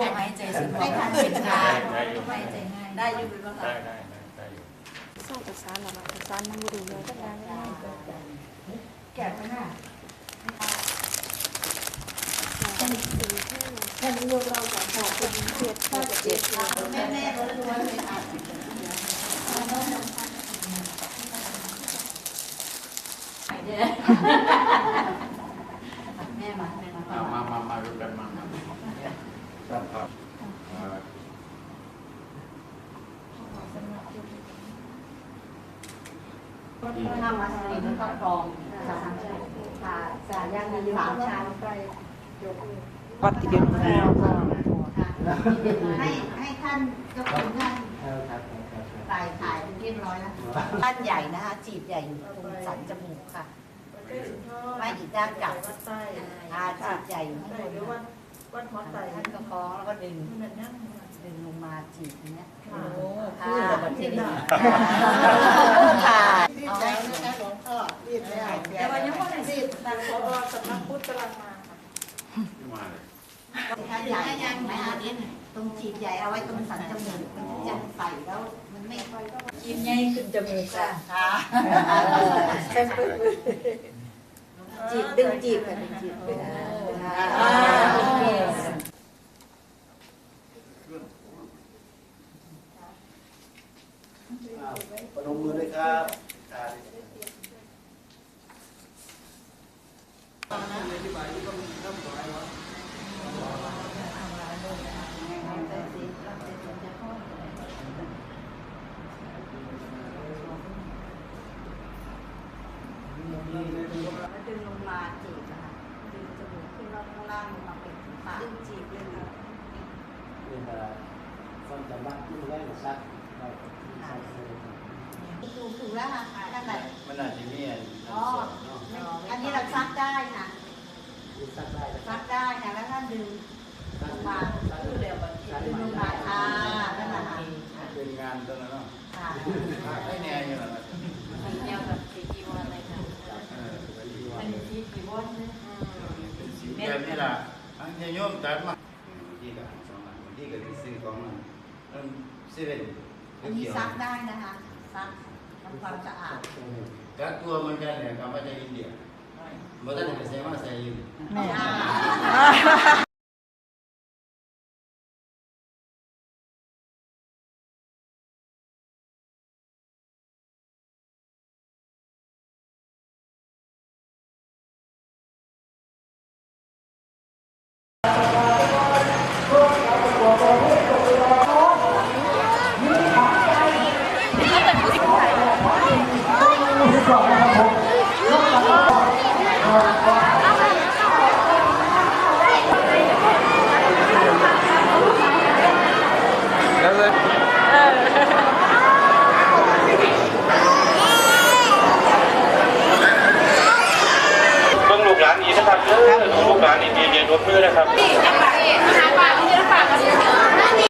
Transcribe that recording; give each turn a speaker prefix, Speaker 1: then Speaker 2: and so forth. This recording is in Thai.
Speaker 1: วกไม้ใจสมอง
Speaker 2: ให้ทานเสร็จงาน
Speaker 3: ได้อยู่
Speaker 1: ไม้ใจง่าย
Speaker 2: ได้อยู่เป็นว่า
Speaker 3: ได้ได้ได้ได้อยู่
Speaker 4: ใส่กับซานหรอกับซานมันบุรีเลยก็ได้ไม่ได้
Speaker 2: แก่ไปหน้า
Speaker 4: แค่นี้รวมเราสองหกเป็นเจ็ดหกเจ็ด
Speaker 2: แม่แม่ล้วนๆเลยค่ะแม่มาแม่มา
Speaker 3: มามามามาดูกันมามา ครับครับอ่า
Speaker 2: ข้าวมาสลิดแล้วก็กรองสามชาสามย่างนี้สามชา
Speaker 4: วัดทีเดียว
Speaker 2: ให้ให้ท่านเจ้าคุณท่านถ่ายถ่ายเป็นเรียบร้อยแล้วท่านใหญ่นะคะจีบใหญ่อยู่ตรงสันจมูกค่ะไม่อีกด้านกลับ
Speaker 5: ใต้
Speaker 2: อาจีบใหญ่อยู่ข้างบน
Speaker 5: วัดวัดหอไต
Speaker 2: ท่านก็คล้องแล้วก็ดึง
Speaker 5: เหมือนนั่ง
Speaker 2: ดึงลงมาจีบอย่างเนี้ย
Speaker 5: ค่ะ
Speaker 2: ค่ะที่นี่ค่ะ
Speaker 5: รีบใจนะคะหลวงพ่อรีบแล้วแต่ว่ายังไม่ได้รีบทางพอสำนักพุทธกำลังมาค่ะ
Speaker 3: ที่มาเลย
Speaker 2: ท่านใหญ่ยังไหมคะตรงจีบใหญ่เอาไว้ตรงสันจมูกมันจะใส่แล้วมันไม่ค่อยก็
Speaker 1: กินง่ายขึ้นจมูกจ้ะ
Speaker 2: ค่ะ
Speaker 4: จีบดึงจีบค่ะดึงจีบ
Speaker 2: อ่าโอเค
Speaker 6: ประนมมือด้วยครับ
Speaker 2: ดึงลงมาจีบนะคะดึงจมูกขึ้นแล้วข้างล่างลงมาเป็นปากดึงจีบเลยค่ะ
Speaker 6: นี่มาซ่อนจำรักที่แรกซักเราที่ใส่เสื้อ
Speaker 2: ถูกถูกแล้วค่ะนั่นแหละ
Speaker 6: มันอาจจะมีอัน
Speaker 2: อ๋อ
Speaker 6: เนาะ
Speaker 2: อันนี้เราซักได้ค่ะ
Speaker 6: ที่ซักได้นะค
Speaker 2: ซั
Speaker 6: รับ
Speaker 2: กได้ค่ะแล้วถ้าดึงลงมาดึงลงมาอ่านั่นแหละค่ะ
Speaker 3: เป็นงานตอนนั้นเนาะ
Speaker 2: ค่ะ
Speaker 3: ถ้าไม่แน่อยู่แล้วนะ
Speaker 1: สีเดียวกับสีจีวรเลยค่ะ
Speaker 3: เออเป็นที่ว่า
Speaker 1: อันนี้สีจีวรเลย
Speaker 3: เป็นสีแบบนี้ล่ะอันนี้โยมจัดมาที่กับสองอันที่กับที่ซื้อของนั่นเซเว่น
Speaker 2: อันนี้ซักได้นะคะซัก ทำความสะอาด
Speaker 3: กักตัวมันกันเนี่ยกำมาจากอินเดียบ่ทันได้ใส่มาใส่อยู่
Speaker 2: อ่า
Speaker 7: เบิ่งลูกหลานนี้นะครับเออลูกหลานนี่เย็นๆรถมือนะครับ